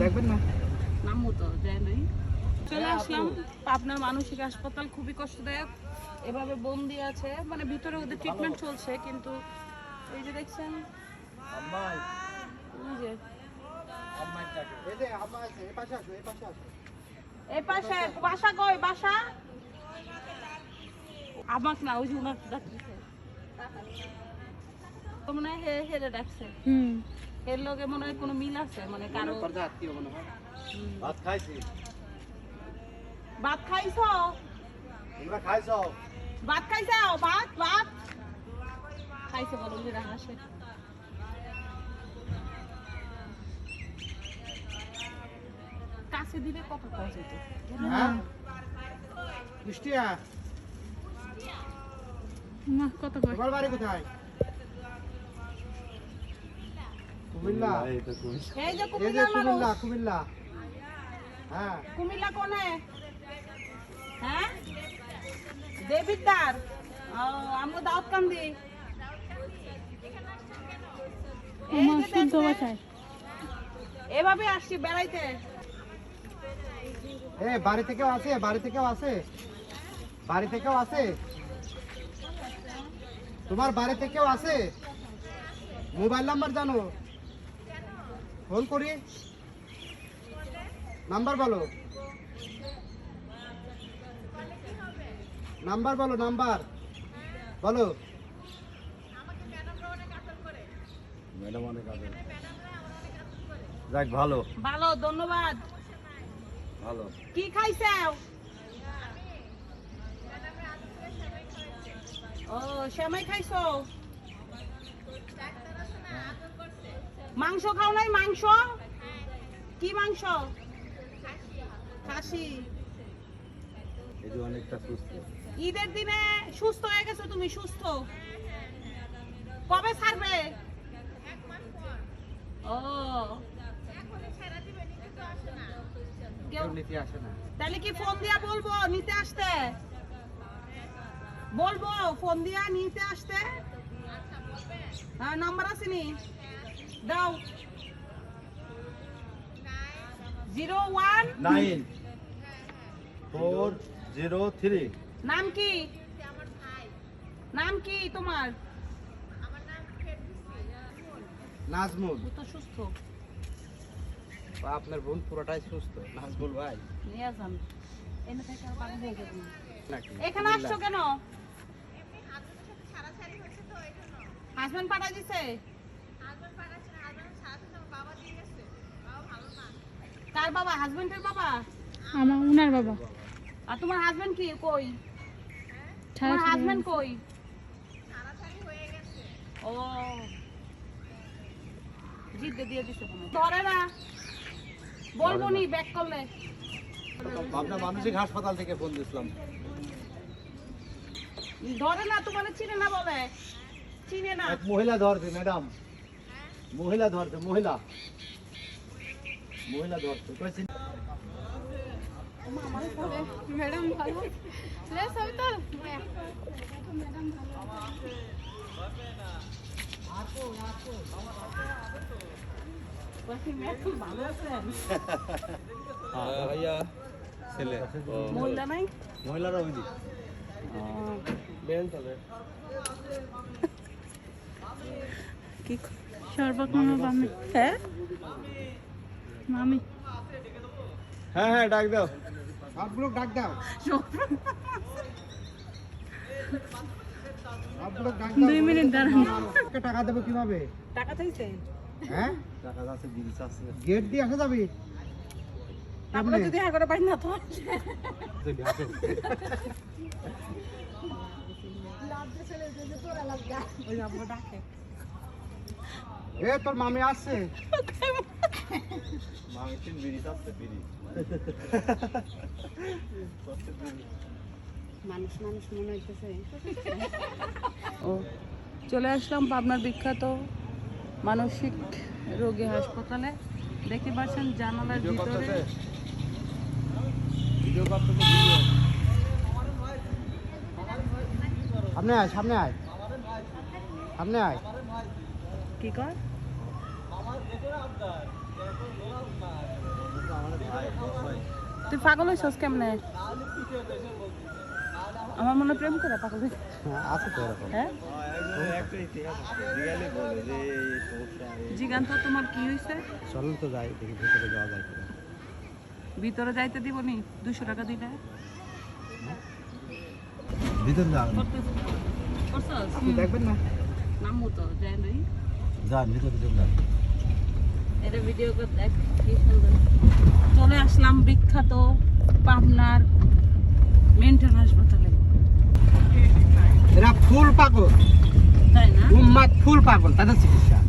দেখবেন না? নামও তো যায় নাই। চলে আসলাম। পাবনার মানসিক হাসপাতাল খুবই কষ্টদায়ক। এভাবে বন্দি আছে। মানে ভিতরে ওদের ট্রিটমেন্ট চলছে কিন্তু এই যে দেখছেন এই পাশে বাসা কই বাসা? আমাক না ওই যে উনার ডাকতেছে। তো মনে হয় হে হেরে ডাকছে। হুম। এর লগে মনে হয় কোনো মিল আছে? মানে কারও মনে হয়। ভাত খাইছি। ভাত খাইছো? তোমরা খাইছো? ভাত খাইছো? ভাত ভাত। খাইছে বলো যে হাসে কাছে দিলে কত হতো হ্যাঁ? কুষ্টিয়া কত তোমার বাড়ি কোথায়? কুমিল্লা। এই যে কুমিল্লা কুমিল্লা হ্যাঁ। কুমিল্লা কোনে? হ্যাঁ? দেবিদ্দার এভাবে আসছি বেড়াইতে। এ বাড়ি থেকেও আছে বাড়ি থেকেও আছে বাড়ি থেকেও আছে তোমার বাড়ি থেকেও আছে মোবাইল নাম্বার জানো? ফোন করি। নাম্বার বলো। নাম্বার বলো নাম্বার বলো। ম্যাডাম অনেক যাক ভালো। ভালো ধন্যবাদ। ভালো। কি খাইছাও? ও সেমাই খাইছো? মাংস খাও নাই মাংস? কি মাংস? খাসি। ঈদের দিনে সুস্থ হয়ে গেছো তুমি সুস্থ? কবে ছাড়বে? ও। তাহলে কি ফোন দিয়া বলব নিতে আসতে? বলব ফোন দিয়া নিতে আসতে। হ্যাঁ নাম্বার আছে নি? দাও zero one nine four zero three নাম কি নাম কি তোমার নাজমুল তো সুস্থ। আপনার বোন পুরোটাই সুস্থ। নাজমুল ভাই। নিয়ে যান এখানে আসছো কেন? হাজবেন্ড পাঠাই দিছে? কার বাবা? হাজবেন্ডের বাবা? আমার উনার বাবা। আর তোমার হাজবেন্ড কি? কই? তোমার হাজবেন্ড কই? ও। জিদ্দে দিয়ে দিছে কোনো ধরে না। বলব নি ব্যাক করলে। পাবনা মানসিক হাসপাতাল থেকে ফোন দিয়েছিলাম ধরে না তোমার চিনে না বলে। চিনে না। এক মহিলা ধরছে ম্যাডাম মহিলা ধরছে মহিলা। মহিলা ধরছে কয়েছে ম্যাডাম ভালো? লেস হবে তো ভালো আছেন ভাইয়া ছেলে। মহিলা নাই? মহিলারা ওই দিক কি সর্বক মামা হ্যাঁ? মামি। হ্যাঁ হ্যাঁ ডাক দাও। সবগুলো ডাক দাও। সবগুলো ডাক দাও। দুই মিনিট দাঁড়ান টাকা দেবো কীভাবে? টাকা চাইছে? হ্যাঁ? টাকা আছে বিল আছে। গেট দিয়ে আসা যাবি। তারপরে যদি হ্যাঁ করে পাই না তো। ওই আব্বু ডাকে। এ তোর মামি আসছে। মানুষ মানুষ মনে হইতেছে। ও চলে আসলাম পাবনার বিখ্যাত মানসিক রোগী হাসপাতালে। দেখতে পাচ্ছেন জানালার ভিতরে। সামনে আয় সামনে আয়। সামনে আয়। কি কর? তুই পাগল হয়েছিস কেমনে? আমার মনে প্রেম করে পাগল হয়েছে। আছে তো এরকম। হ্যাঁ? জিগান তো তোমার কি হয়েছে চলুন তো যাই দেখি ভিতরে যাওয়া যায় কিনা। ভিতরে যাইতে দিব নি দুশো টাকা দিলে? ভিতরে যান। করছস? দেখবেন না? নামবো তো যাই যান ভিতরে যান। এটা ভিডিও করে দেখ কি সুন্দর। চলে আসলাম বিখ্যাত পাবনার মেন্টাল হাসপাতালে এরা ফুল পাগল। তাই না? উম্মাদ ফুল পাগল তাদের চিকিৎসা।